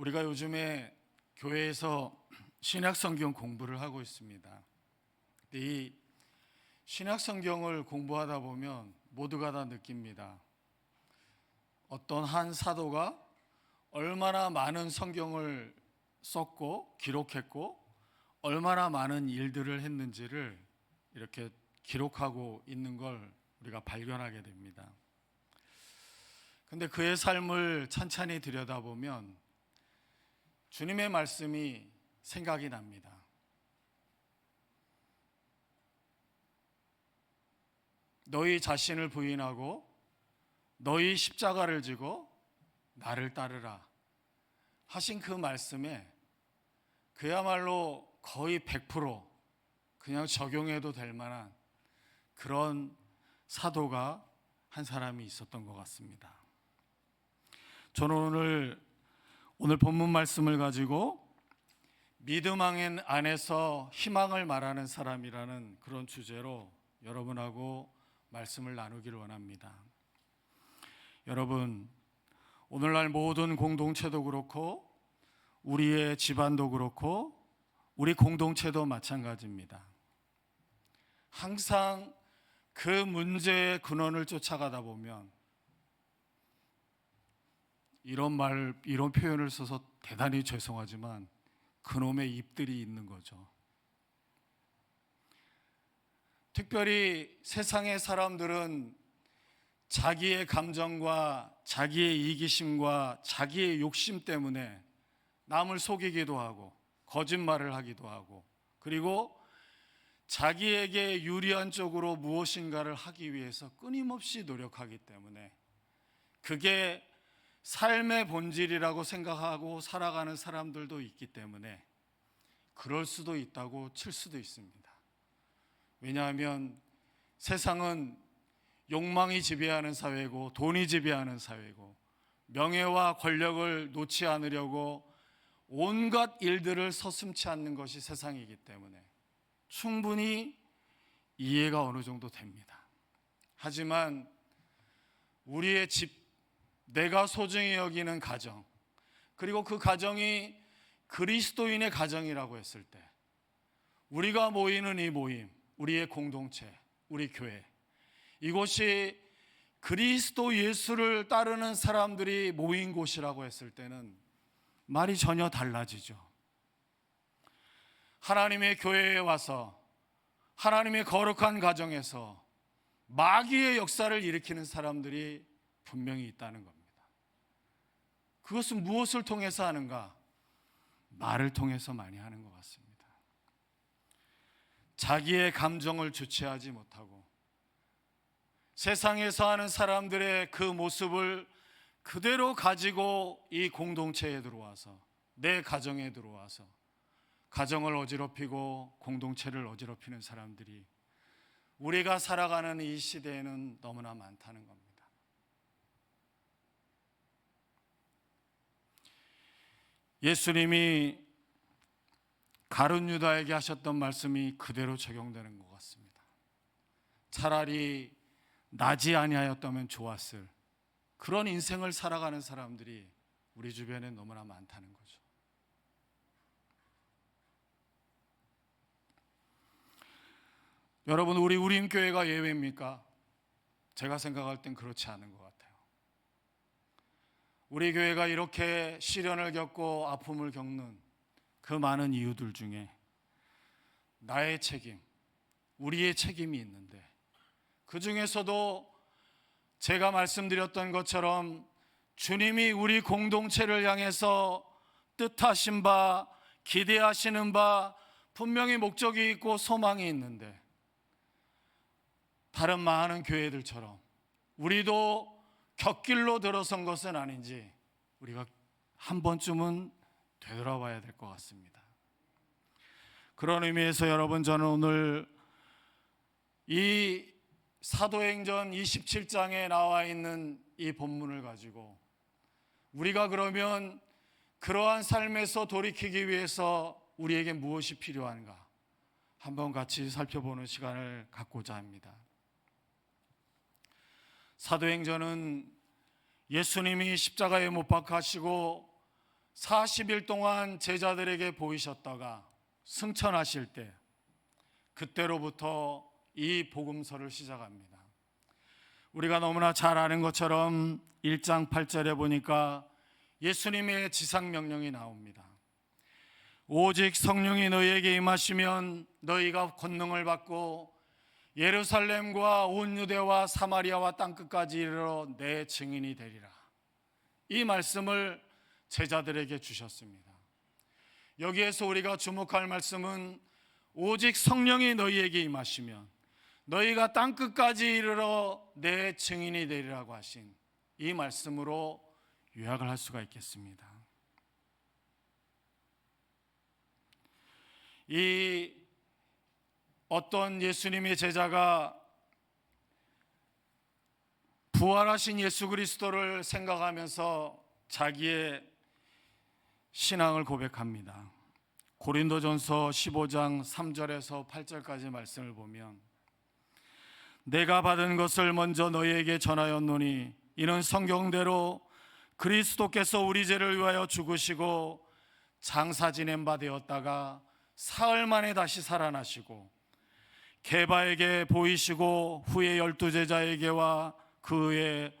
우리가 요즘에 교회에서 신약 성경 공부를 하고 있습니다. 이 신약 성경을 공부하다 보면 모두가 다 느낍니다. 어떤 한 사도가 얼마나 많은 성경을 썼고 기록했고 얼마나 많은 일들을 했는지를 이렇게 기록하고 있는 걸 우리가 발견하게 됩니다. 근데 그의 삶을 찬찬히 들여다보면 주님의 말씀이 생각이 납니다. 너희 자신을 부인하고 너희 십자가를 지고 나를 따르라 하신 그 말씀에 그야말로 거의 100% 그냥 적용해도 될 만한 그런 사도가 한 사람이 있었던 것 같습니다. 저는 오늘 오늘 본문 말씀을 가지고 믿음 안에서 희망을 말하는 사람이라는 그런 주제로 여러분하고 말씀을 나누기를 원합니다. 여러분, 오늘날 모든 공동체도 그렇고 우리의 집안도 그렇고 우리 공동체도 마찬가지입니다. 항상 그 문제의 근원을 쫓아가다 보면 이런 말, 이런 표현을 써서 대단히 죄송하지만 그놈의 입들이 있는 거죠. 특별히 세상의 사람들은 자기의 감정과 자기의 이기심과 자기의 욕심 때문에 남을 속이기도 하고 거짓말을 하기도 하고 그리고 자기에게 유리한 쪽으로 무엇인가를 하기 위해서 끊임없이 노력하기 때문에 그게 삶의 본질이라고 생각하고 살아가는 사람들도 있기 때문에 그럴 수도 있다고 칠 수도 있습니다. 왜냐하면 세상은 욕망이 지배하는 사회고 돈이 지배하는 사회고 명예와 권력을 놓지 않으려고 온갖 일들을 서슴치 않는 것이 세상이기 때문에 충분히 이해가 어느 정도 됩니다. 하지만 우리의 집, 내가 소중히 여기는 가정, 그리고 그 가정이 그리스도인의 가정이라고 했을 때, 우리가 모이는 이 모임, 우리의 공동체, 우리 교회, 이곳이 그리스도 예수를 따르는 사람들이 모인 곳이라고 했을 때는 말이 전혀 달라지죠. 하나님의 교회에 와서 하나님의 거룩한 가정에서 마귀의 역사를 일으키는 사람들이 분명히 있다는 겁니다. 그것은 무엇을 통해서 하는가? 말을 통해서 많이 하는 것 같습니다. 자기의 감정을 주체하지 못하고 세상에서 하는 사람들의 그 모습을 그대로 가지고 이 공동체에 들어와서 내 가정에 들어와서 가정을 어지럽히고 공동체를 어지럽히는 사람들이 우리가 살아가는 이 시대에는 너무나 많다는 겁니다. 예수님이 가룟 유다에게 하셨던 말씀이 그대로 적용되는 것 같습니다. 차라리 나지 아니하였다면 좋았을 그런 인생을 살아가는 사람들이 우리 주변에 너무나 많다는 거죠. 여러분 우리 우림 교회가 예외입니까? 제가 생각할 땐 그렇지 않은 것 같아요. 우리 교회가 이렇게 시련을 겪고 아픔을 겪는 그 많은 이유들 중에 나의 책임, 우리의 책임이 있는데 그 중에서도 제가 말씀드렸던 것처럼 주님이 우리 공동체를 향해서 뜻하신 바, 기대하시는 바 분명히 목적이 있고 소망이 있는데 다른 많은 교회들처럼 우리도 곁길로 들어선 것은 아닌지 우리가 한 번쯤은 되돌아봐야 될 것 같습니다. 그런 의미에서 여러분 저는 오늘 이 사도행전 27장에 나와 있는 이 본문을 가지고 우리가 그러면 그러한 삶에서 돌이키기 위해서 우리에게 무엇이 필요한가 한번 같이 살펴보는 시간을 갖고자 합니다. 사도행전은 예수님이 십자가에 못 박하시고 40일 동안 제자들에게 보이셨다가 승천하실 때 그때로부터 이 복음서를 시작합니다. 우리가 너무나 잘 아는 것처럼 1장 8절에 보니까 예수님의 지상 명령이 나옵니다. 오직 성령이 너희에게 임하시면 너희가 권능을 받고 예루살렘과 온 유대와 사마리아와 땅 끝까지 이르러 내 증인이 되리라. 이 말씀을 제자들에게 주셨습니다. 여기에서 우리가 주목할 말씀은 오직 성령이 너희에게 임하시면 너희가 땅 끝까지 이르러 내 증인이 되리라고 하신 이 말씀으로 요약을 할 수가 있겠습니다. 이 어떤 예수님의 제자가 부활하신 예수 그리스도를 생각하면서 자기의 신앙을 고백합니다. 고린도전서 15장 3절에서 8절까지 말씀을 보면 내가 받은 것을 먼저 너희에게 전하였노니 이는 성경대로 그리스도께서 우리 죄를 위하여 죽으시고 장사 지낸 바 되었다가 사흘 만에 다시 살아나시고 개바에게 보이시고 후에 열두 제자에게와 그 외에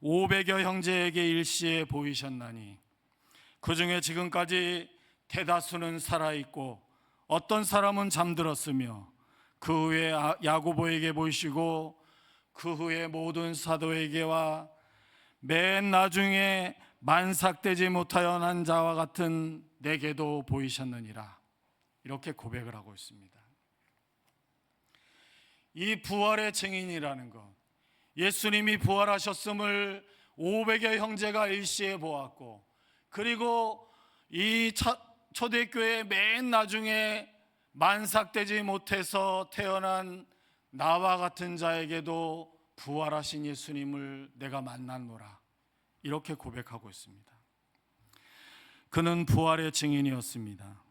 오백여 형제에게 일시에 보이셨나니 그 중에 지금까지 대다수는 살아 있고 어떤 사람은 잠들었으며 그 후에 아- 야고보에게 보이시고 그 후에 모든 사도에게와 맨 나중에 만삭되지 못하여 난 자와 같은 내게도 보이셨느니라 이렇게 고백을 하고 있습니다. 이 부활의 증인이라는 것 예수님이 부활하셨음을 500여 형제가 일시에 보았고 그리고 이 차- 초대교회 맨 나중에 만삭되지 못해서 태어난 나와 같은 자에게도 부활하신 예수님을 내가 만났노라 이렇게 고백하고 있습니다. 그는 부활의 증인이었습니다.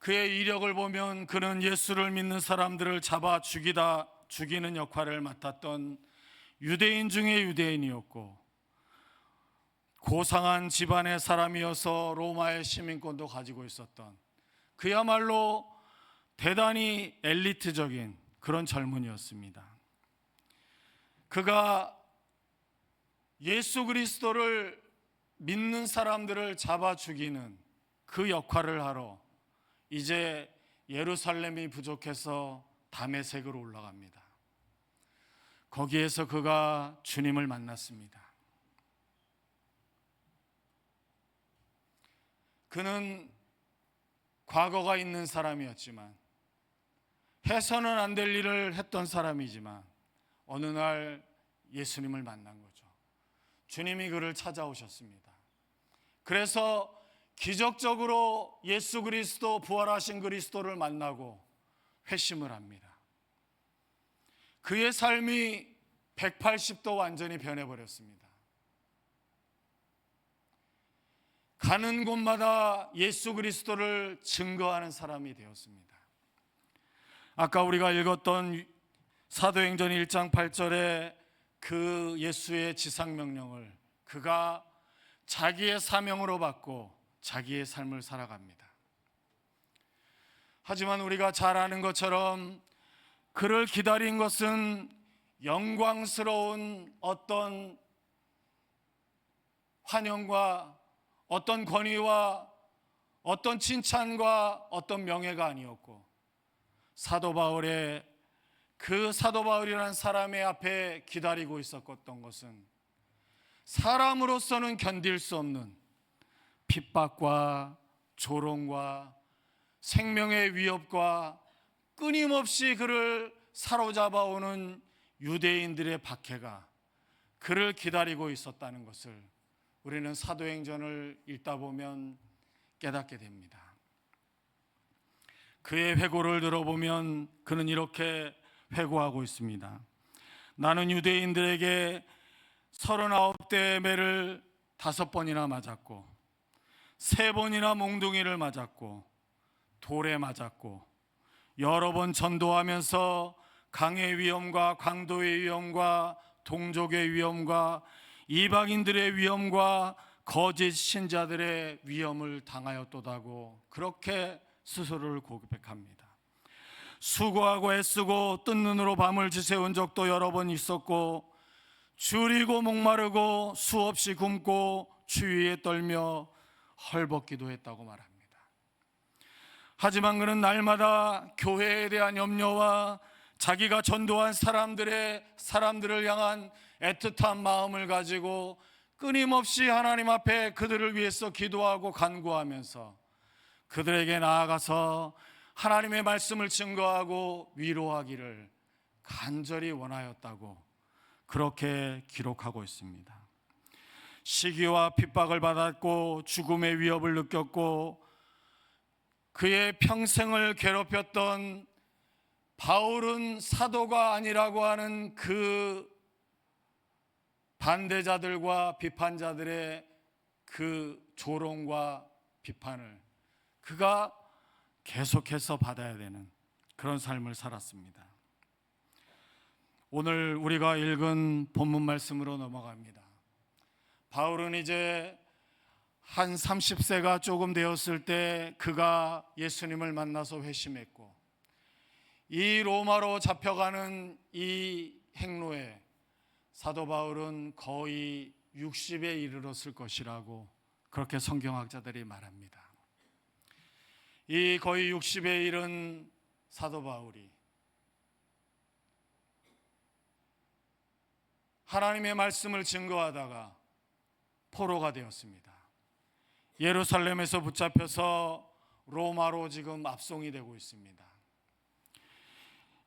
그의 이력을 보면 그는 예수를 믿는 사람들을 잡아 죽이다 죽이는 역할을 맡았던 유대인 중에 유대인이었고 고상한 집안의 사람이어서 로마의 시민권도 가지고 있었던 그야말로 대단히 엘리트적인 그런 젊은이였습니다. 그가 예수 그리스도를 믿는 사람들을 잡아 죽이는 그 역할을 하러 이제 예루살렘이 부족해서 담에색으로 올라갑니다. 거기에서 그가 주님을 만났습니다. 그는 과거가 있는 사람이었지만 해서는 안 될 일을 했던 사람이지만 어느 날 예수님을 만난 거죠. 주님이 그를 찾아오셨습니다. 그래서 기적적으로 예수 그리스도 부활하신 그리스도를 만나고 회심을 합니다. 그의 삶이 180도 완전히 변해버렸습니다. 가는 곳마다 예수 그리스도를 증거하는 사람이 되었습니다. 아까 우리가 읽었던 사도행전 1장 8절에 그 예수의 지상명령을 그가 자기의 사명으로 받고 자기의 삶을 살아갑니다. 하지만 우리가 잘 아는 것처럼 그를 기다린 것은 영광스러운 어떤 환영과 어떤 권위와 어떤 칭찬과 어떤 명예가 아니었고 사도 바울의 그 사도 바울이라는 사람의 앞에 기다리고 있었던 것은 사람으로서는 견딜 수 없는 핍박과 조롱과 생명의 위협과 끊임없이 그를 사로잡아 오는 유대인들의 박해가 그를 기다리고 있었다는 것을 우리는 사도행전을 읽다 보면 깨닫게 됩니다. 그의 회고를 들어보면 그는 이렇게 회고하고 있습니다. 나는 유대인들에게 서른아홉 대의 매를 다섯 번이나 맞았고 세 번이나 몽둥이를 맞았고 돌에 맞았고 여러 번 전도하면서 강의 위험과 강도의 위험과 동족의 위험과 이방인들의 위험과 거짓 신자들의 위험을 당하였도다고 그렇게 스스로를 고백합니다. 수고하고 애쓰고 뜬 눈으로 밤을 지새운 적도 여러 번 있었고 줄이고 목마르고 수없이 굶고 추위에 떨며 헐벗기도 했다고 말합니다. 하지만 그는 날마다 교회에 대한 염려와 자기가 전도한 사람들의 사람들을 향한 애틋한 마음을 가지고 끊임없이 하나님 앞에 그들을 위해서 기도하고 간구하면서 그들에게 나아가서 하나님의 말씀을 증거하고 위로하기를 간절히 원하였다고 그렇게 기록하고 있습니다. 시기와 핍박을 받았고 죽음의 위협을 느꼈고 그의 평생을 괴롭혔던 바울은 사도가 아니라고 하는 그 반대자들과 비판자들의 그 조롱과 비판을 그가 계속해서 받아야 되는 그런 삶을 살았습니다. 오늘 우리가 읽은 본문 말씀으로 넘어갑니다. 바울은 이제 한 30세가 조금 되었을 때 그가 예수님을 만나서 회심했고 이 로마로 잡혀가는 이 행로에 사도 바울은 거의 60에 이르렀을 것이라고 그렇게 성경학자들이 말합니다. 이 거의 60에 이른 사도 바울이 하나님의 말씀을 증거하다가 포로가 되었습니다. 예루살렘에서 붙잡혀서 로마로 지금 압송이 되고 있습니다.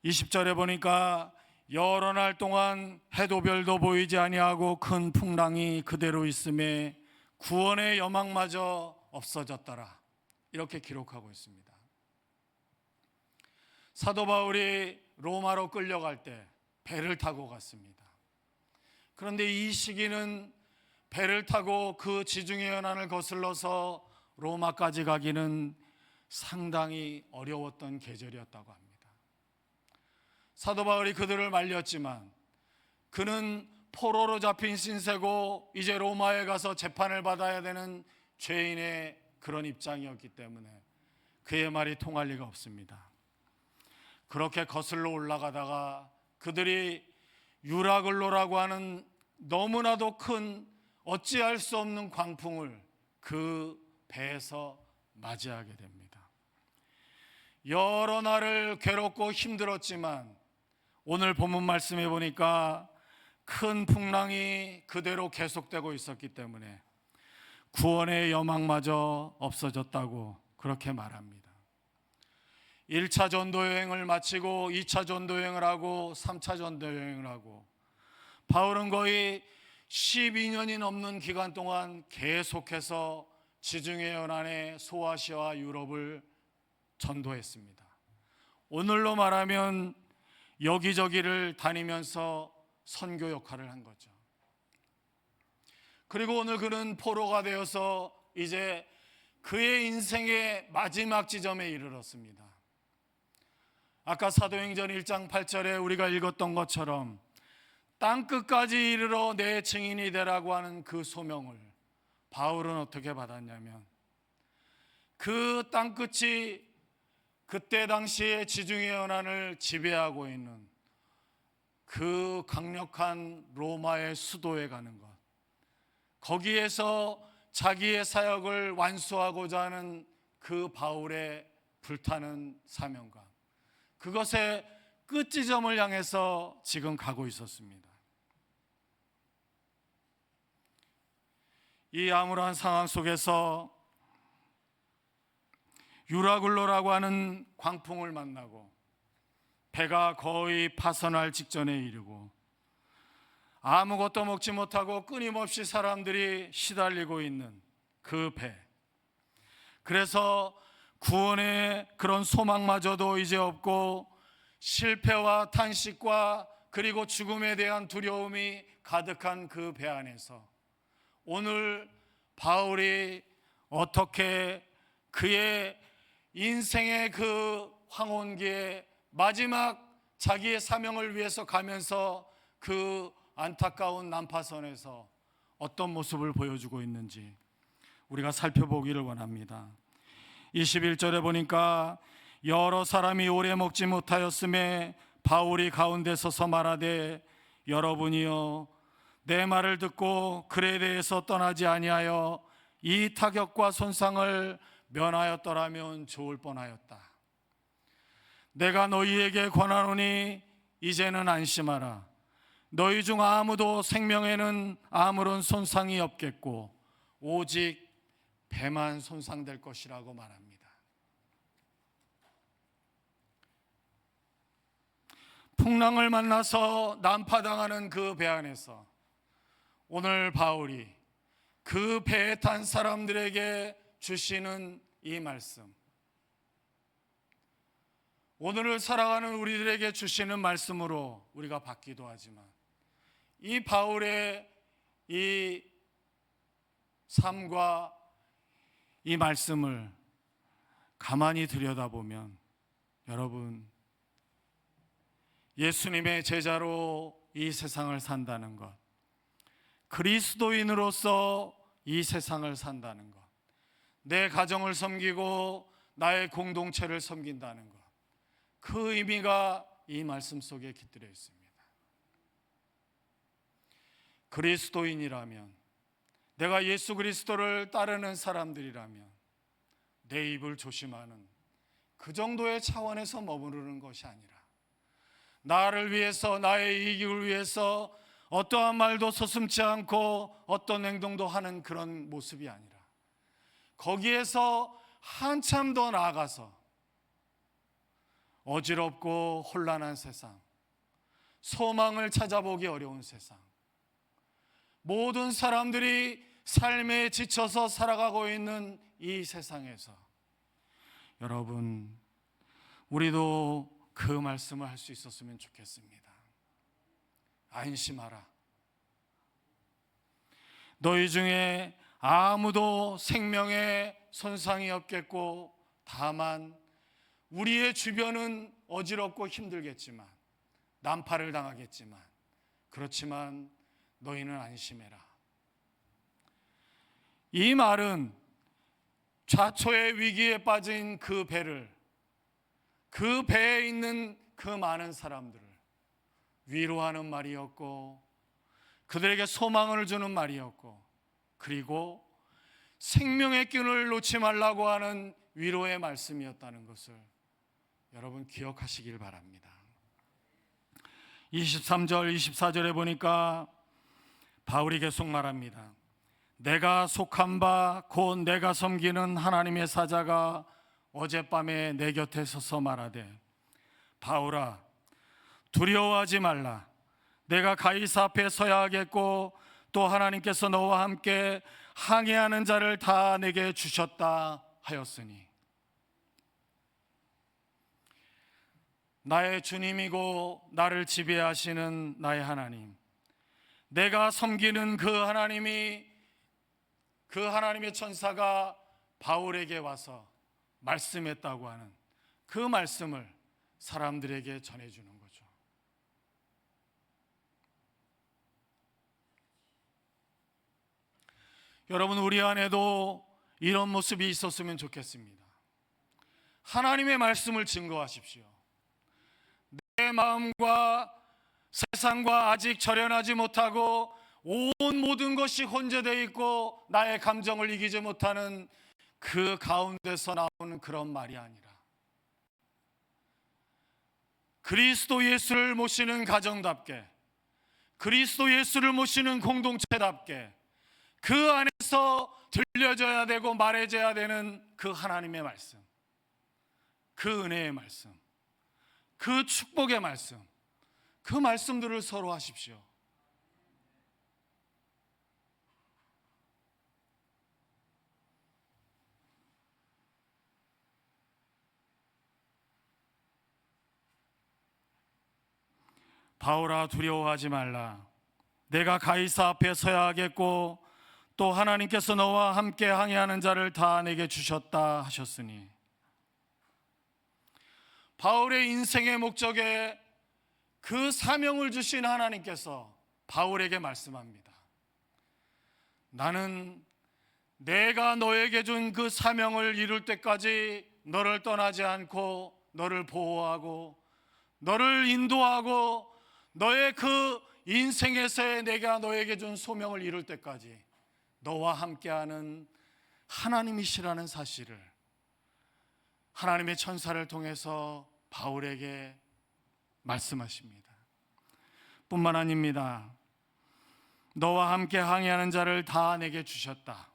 20절에 보니까 여러 날 동안 해도 별도 보이지 아니하고 큰 풍랑이 그대로 있음에 구원의 여망마저 없어졌더라. 이렇게 기록하고 있습니다. 사도 바울이 로마로 끌려갈 때 배를 타고 갔습니다. 그런데 이 시기는 배를 타고 그 지중해 연안을 거슬러서 로마까지 가기는 상당히 어려웠던 계절이었다고 합니다. 사도 바울이 그들을 말렸지만 그는 포로로 잡힌 신세고 이제 로마에 가서 재판을 받아야 되는 죄인의 그런 입장이었기 때문에 그의 말이 통할 리가 없습니다. 그렇게 거슬러 올라가다가 그들이 유라글로라고 하는 너무나도 큰 어찌할 수 없는 광풍을 그 배에서 맞이하게 됩니다. 여러 날을 괴롭고 힘들었지만 오늘 본문 말씀해 보니까 큰 풍랑이 그대로 계속되고 있었기 때문에 구원의 여망마저 없어졌다고 그렇게 말합니다. 1차 전도 여행을 마치고 2차 전도 여행을 하고 3차 전도 여행을 하고 바울은 거의 12년이 넘는 기간 동안 계속해서 지중해 연안의 소아시아와 유럽을 전도했습니다. 오늘로 말하면 여기저기를 다니면서 선교 역할을 한 거죠. 그리고 오늘 그는 포로가 되어서 이제 그의 인생의 마지막 지점에 이르렀습니다. 아까 사도행전 1장 8절에 우리가 읽었던 것처럼 땅 끝까지 이르러 내 증인이 되라고 하는 그 소명을 바울은 어떻게 받았냐면 그 땅 끝이 그때 당시에 지중해 연안을 지배하고 있는 그 강력한 로마의 수도에 가는 것. 거기에서 자기의 사역을 완수하고자 하는 그 바울의 불타는 사명감. 그것의 끝 지점을 향해서 지금 가고 있었습니다. 이 암울한 상황 속에서 유라굴로라고 하는 광풍을 만나고 배가 거의 파선할 직전에 이르고 아무것도 먹지 못하고 끊임없이 사람들이 시달리고 있는 그 배. 그래서 구원의 그런 소망마저도 이제 없고 실패와 탄식과 그리고 죽음에 대한 두려움이 가득한 그 배 안에서 오늘 바울이 어떻게 그의 인생의 그 황혼기에 마지막 자기의 사명을 위해서 가면서 그 안타까운 난파선에서 어떤 모습을 보여주고 있는지 우리가 살펴보기를 원합니다. 21절에 보니까 여러 사람이 오래 먹지 못하였음에 바울이 가운데 서서 말하되 여러분이여 내 말을 듣고 글에 대해서 떠나지 아니하여 이 타격과 손상을 면하였더라면 좋을 뻔하였다. 내가 너희에게 권하노니 이제는 안심하라. 너희 중 아무도 생명에는 아무런 손상이 없겠고 오직 배만 손상될 것이라고 말합니다. 풍랑을 만나서 난파당하는 그 배 안에서 오늘 바울이 그 배에 탄 사람들에게 주시는 이 말씀 오늘을 살아가는 우리들에게 주시는 말씀으로 우리가 받기도 하지만 이 바울의 이 삶과 이 말씀을 가만히 들여다보면 여러분 예수님의 제자로 이 세상을 산다는 것. 그리스도인으로서 이 세상을 산다는 것. 내 가정을 섬기고 나의 공동체를 섬긴다는 것. 그 의미가 이 말씀 속에 깃들여 있습니다. 그리스도인이라면 내가 예수 그리스도를 따르는 사람들이라면 내 입을 조심하는 그 정도의 차원에서 머무르는 것이 아니라 나를 위해서 나의 이익을 위해서 어떠한 말도 서슴지 않고 어떤 행동도 하는 그런 모습이 아니라 거기에서 한참 더 나아가서 어지럽고 혼란한 세상, 소망을 찾아보기 어려운 세상, 모든 사람들이 삶에 지쳐서 살아가고 있는 이 세상에서 여러분, 우리도 그 말씀을 할 수 있었으면 좋겠습니다. 안심하라. 너희 중에 아무도 생명에 손상이 없겠고 다만 우리의 주변은 어지럽고 힘들겠지만 난파를 당하겠지만 그렇지만 너희는 안심해라. 이 말은 좌초의 위기에 빠진 그 배를 그 배에 있는 그 많은 사람들을 위로하는 말이었고 그들에게 소망을 주는 말이었고 그리고 생명의 끈을 놓지 말라고 하는 위로의 말씀이었다는 것을 여러분 기억하시길 바랍니다. 23절, 24절에 보니까 바울이 계속 말합니다. 내가 속한 바 곧 내가 섬기는 하나님의 사자가 어젯밤에 내 곁에 서서 말하되 바울아 두려워하지 말라. 내가 가이사 앞에 서야 하겠고 또 하나님께서 너와 함께 항해하는 자를 다 내게 주셨다 하였으니. 나의 주님이고 나를 지배하시는 나의 하나님 내가 섬기는 그 하나님이 그 하나님의 천사가 바울에게 와서 말씀했다고 하는 그 말씀을 사람들에게 전해주는 거죠. 여러분, 우리 안에도 이런 모습이 있었으면 좋겠습니다. 하나님의 말씀을 증거하십시오. 내 마음과 세상과 아직 절연하지 못하고 온 모든 것이 혼재되어 있고 나의 감정을 이기지 못하는 그 가운데서 나오는 그런 말이 아니라 그리스도 예수를 모시는 가정답게 그리스도 예수를 모시는 공동체답게 그 안에서 들려져야 되고 말해져야 되는 그 하나님의 말씀 그 은혜의 말씀 그 축복의 말씀 그 말씀들을 서로 하십시오. 바울아 두려워하지 말라. 내가 가이사 앞에 서야 하겠고 또 하나님께서 너와 함께 항해하는 자를 다 내게 주셨다 하셨으니 바울의 인생의 목적에 그 사명을 주신 하나님께서 바울에게 말씀합니다. 나는 내가 너에게 준 그 사명을 이룰 때까지 너를 떠나지 않고 너를 보호하고 너를 인도하고 너의 그 인생에서의 내가 너에게 준 소명을 이룰 때까지 너와 함께하는 하나님이시라는 사실을 하나님의 천사를 통해서 바울에게 말씀하십니다. 뿐만 아닙니다. 너와 함께 항해하는 자를 다 내게 주셨다.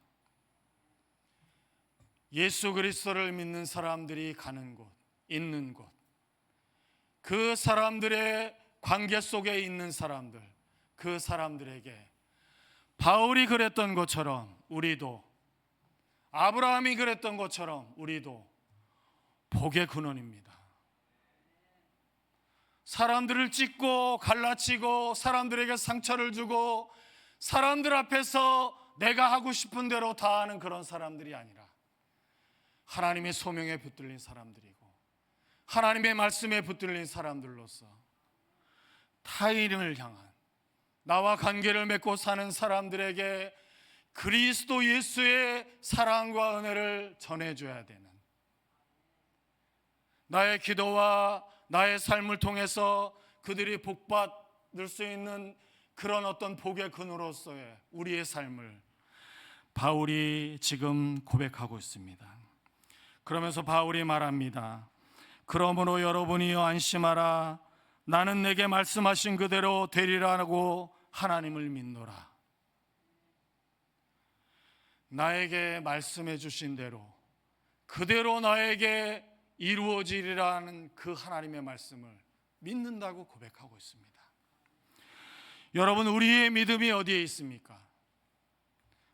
예수 그리스도를 믿는 사람들이 가는 곳, 있는 곳, 그 사람들의 관계 속에 있는 사람들, 그 사람들에게 바울이 그랬던 것처럼 우리도 아브라함이 그랬던 것처럼 우리도 복의 근원입니다. 사람들을 찢고 갈라치고 사람들에게 상처를 주고 사람들 앞에서 내가 하고 싶은 대로 다 하는 그런 사람들이 아니라 하나님의 소명에 붙들린 사람들이고 하나님의 말씀에 붙들린 사람들로서 타인을 향한 나와 관계를 맺고 사는 사람들에게 그리스도 예수의 사랑과 은혜를 전해줘야 되는 나의 기도와 나의 삶을 통해서 그들이 복받을 수 있는 그런 어떤 복의 근으로서의 우리의 삶을 바울이 지금 고백하고 있습니다. 그러면서 바울이 말합니다. 그러므로 여러분이여 안심하라. 나는 내게 말씀하신 그대로 되리라고 하나님을 믿노라. 나에게 말씀해 주신 대로 그대로 나에게 이루어지리라는 그 하나님의 말씀을 믿는다고 고백하고 있습니다. 여러분, 우리의 믿음이 어디에 있습니까?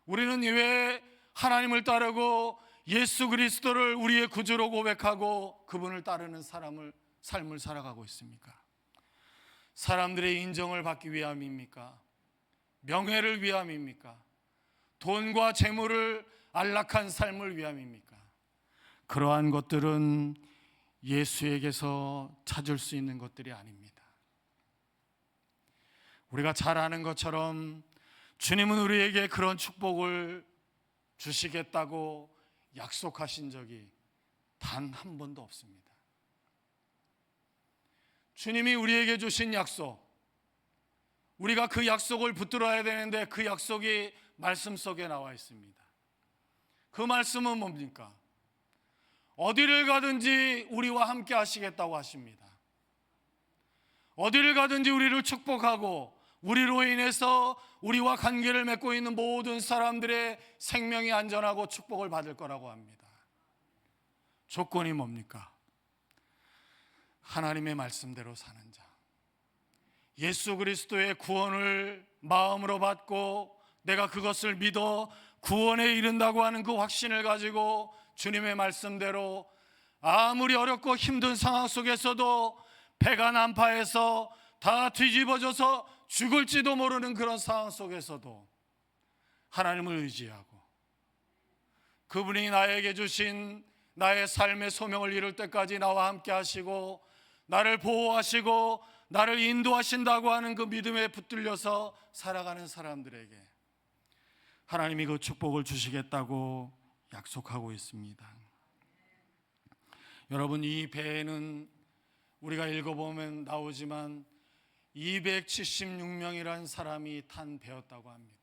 우리는 왜 하나님을 따르고 예수 그리스도를 우리의 구주로 고백하고 그분을 따르는 사람을 삶을 살아가고 있습니까? 사람들의 인정을 받기 위함입니까? 명예를 위함입니까? 돈과 재물을 안락한 삶을 위함입니까? 그러한 것들은 예수에게서 찾을 수 있는 것들이 아닙니다. 우리가 잘 아는 것처럼 주님은 우리에게 그런 축복을 주시겠다고 약속하신 적이 단 한 번도 없습니다. 주님이 우리에게 주신 약속, 우리가 그 약속을 붙들어야 되는데 그 약속이 말씀 속에 나와 있습니다. 그 말씀은 뭡니까? 어디를 가든지 우리와 함께 하시겠다고 하십니다. 어디를 가든지 우리를 축복하고 우리로 인해서 우리와 관계를 맺고 있는 모든 사람들의 생명이 안전하고 축복을 받을 거라고 합니다. 조건이 뭡니까? 하나님의 말씀대로 사는 자. 예수 그리스도의 구원을 마음으로 받고 내가 그것을 믿어 구원에 이른다고 하는 그 확신을 가지고 주님의 말씀대로 아무리 어렵고 힘든 상황 속에서도 배가 난파해서 다 뒤집어져서 죽을지도 모르는 그런 상황 속에서도 하나님을 의지하고 그분이 나에게 주신 나의 삶의 소명을 이룰 때까지 나와 함께 하시고 나를 보호하시고 나를 인도하신다고 하는 그 믿음에 붙들려서 살아가는 사람들에게 하나님이 그 축복을 주시겠다고 약속하고 있습니다. 여러분 이 배에는 우리가 읽어보면 나오지만 276명이라는 사람이 탄 배였다고 합니다.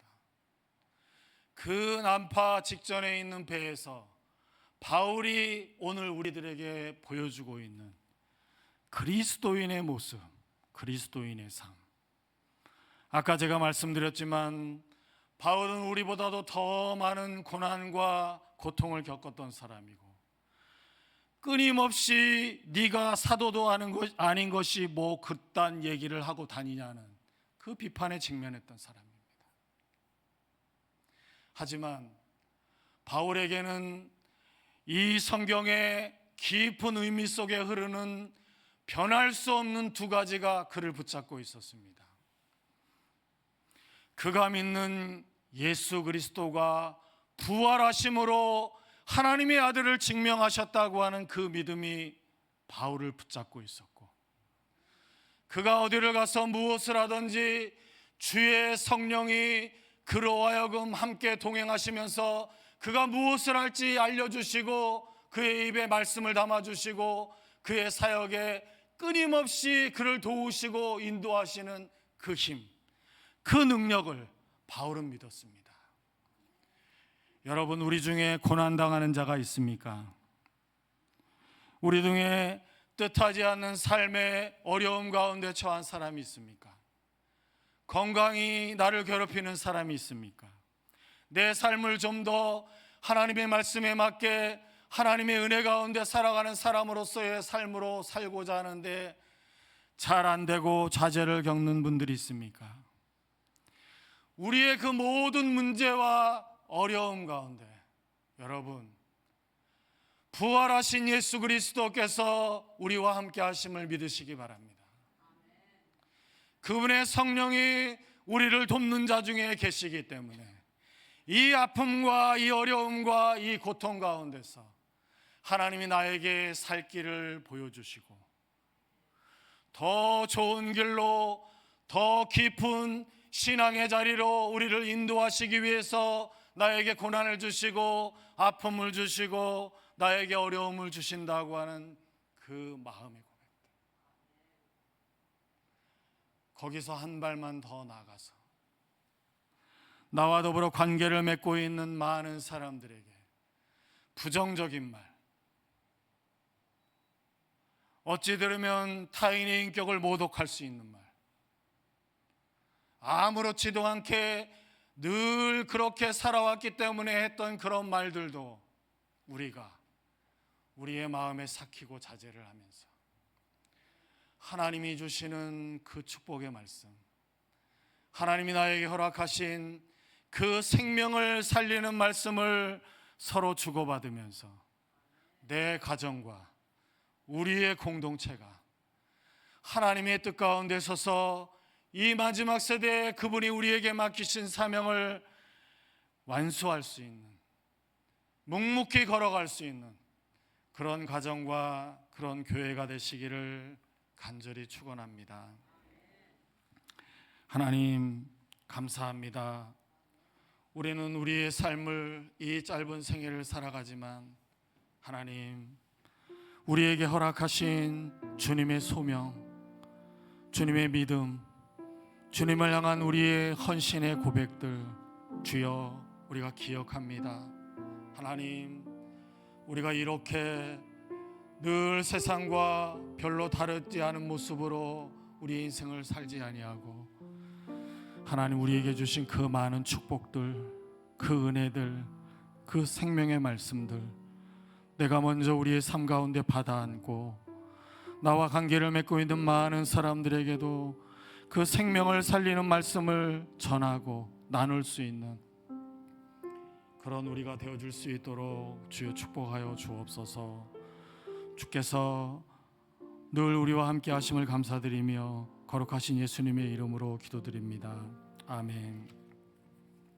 그 난파 직전에 있는 배에서 바울이 오늘 우리들에게 보여주고 있는 그리스도인의 모습, 그리스도인의 삶. 아까 제가 말씀드렸지만 바울은 우리보다도 더 많은 고난과 고통을 겪었던 사람이고 끊임없이 네가 사도도 것 아닌 것이 뭐 그딴 얘기를 하고 다니냐는 그 비판에 직면했던 사람입니다. 하지만 바울에게는 이 성경의 깊은 의미 속에 흐르는 변할 수 없는 두 가지가 그를 붙잡고 있었습니다. 그가 믿는 예수 그리스도가 부활하심으로 하나님의 아들을 증명하셨다고 하는 그 믿음이 바울을 붙잡고 있었고 그가 어디를 가서 무엇을 하든지 주의 성령이 그로 하여금 함께 동행하시면서 그가 무엇을 할지 알려주시고 그의 입에 말씀을 담아주시고 그의 사역에 끊임없이 그를 도우시고 인도하시는 그 힘, 그 능력을 바울은 믿었습니다. 여러분, 우리 중에 고난당하는 자가 있습니까? 우리 중에 뜻하지 않는 삶의 어려움 가운데 처한 사람이 있습니까? 건강이 나를 괴롭히는 사람이 있습니까? 내 삶을 좀 더 하나님의 말씀에 맞게 하나님의 은혜 가운데 살아가는 사람으로서의 삶으로 살고자 하는데 잘 안 되고 좌절을 겪는 분들이 있습니까? 우리의 그 모든 문제와 어려움 가운데 여러분 부활하신 예수 그리스도께서 우리와 함께 하심을 믿으시기 바랍니다. 그분의 성령이 우리를 돕는 자 중에 계시기 때문에 이 아픔과 이 어려움과 이 고통 가운데서 하나님이 나에게 살 길을 보여주시고 더 좋은 길로 더 깊은 신앙의 자리로 우리를 인도하시기 위해서 나에게 고난을 주시고 아픔을 주시고 나에게 어려움을 주신다고 하는 그 마음의 고백들. 거기서 한 발만 더 나가서 나와 더불어 관계를 맺고 있는 많은 사람들에게 부정적인 말, 어찌 들으면 타인의 인격을 모독할 수 있는 말, 아무렇지도 않게 늘 그렇게 살아왔기 때문에 했던 그런 말들도 우리가 우리의 마음에 삭히고 자제를 하면서 하나님이 주시는 그 축복의 말씀, 하나님이 나에게 허락하신 그 생명을 살리는 말씀을 서로 주고받으면서 내 가정과 우리의 공동체가 하나님의 뜻 가운데 서서 이 마지막 세대에 그분이 우리에게 맡기신 사명을 완수할 수 있는 묵묵히 걸어갈 수 있는 그런 가정과 그런 교회가 되시기를 간절히 축원합니다. 하나님 감사합니다. 우리는 우리의 삶을 이 짧은 생애를 살아가지만 하나님 우리에게 허락하신 주님의 소명, 주님의 믿음, 주님을 향한 우리의 헌신의 고백들 주여 우리가 기억합니다. 하나님 우리가 이렇게 늘 세상과 별로 다르지 않은 모습으로 우리 인생을 살지 아니하고 하나님 우리에게 주신 그 많은 축복들, 그 은혜들, 그 생명의 말씀들 내가 먼저 우리의 삶 가운데 받아 안고 나와 관계를 맺고 있는 많은 사람들에게도 그 생명을 살리는 말씀을 전하고 나눌 수 있는 그런 우리가 되어 줄 수 있도록 주여 축복하여 주옵소서. 주께서 늘 우리와 함께 하심을 감사드리며 거룩하신 예수님의 이름으로 기도드립니다. 아멘.